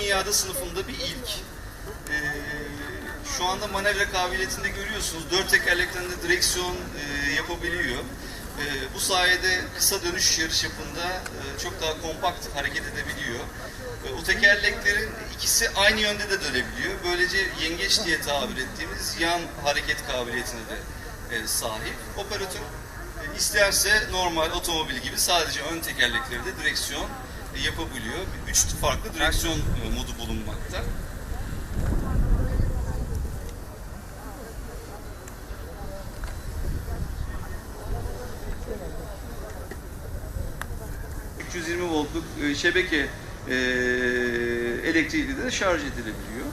dünyada sınıfında bir ilk. Ee, şu anda manevra kabiliyetinde görüyorsunuz. Dört tekerlekten de direksiyon e, yapabiliyor. Ee, bu sayede kısa dönüş yarış yapında e, çok daha kompakt hareket edebiliyor. Ee, o tekerleklerin ikisi aynı yönde de dönebiliyor. Böylece yengeç diye tabir ettiğimiz yan hareket kabiliyetine de e, sahip. Operatör e, isterse normal otomobil gibi sadece ön tekerlekleri de direksiyon e, yapabiliyor. Üç farklı direksiyon modu bulunmakta. ...320 voltluk e, şebeke e, elektriğiyle de şarj edilebiliyor.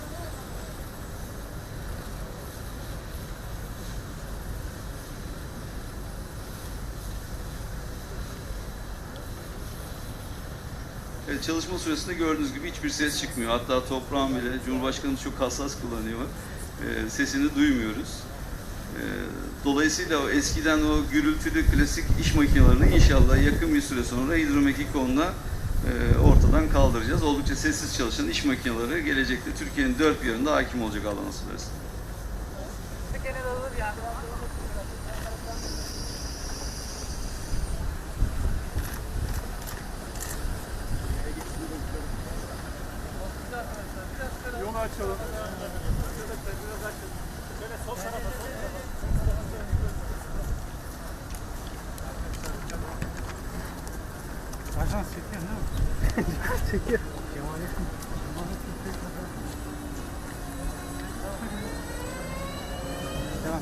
Evet, çalışma sırasında gördüğünüz gibi hiçbir ses çıkmıyor. Hatta toprağın bile Cumhurbaşkanı çok hassas kullanıyor. Ee, sesini duymuyoruz. Ee, dolayısıyla eskiden o gürültülü klasik iş makinelerini inşallah yakın bir süre sonra hidromekikonla e, ortadan kaldıracağız. Oldukça sessiz çalışan iş makineleri gelecekte Türkiye'nin dört bir yanında hakim olacak Allah nasip ederse. Gene de yani. Yolu açalım. Şöyle sol tarafa, sol tarafa. Ajans çekiyor değil mi? çekiyor. Kemalettin. Kemalettin tekrar. Devam.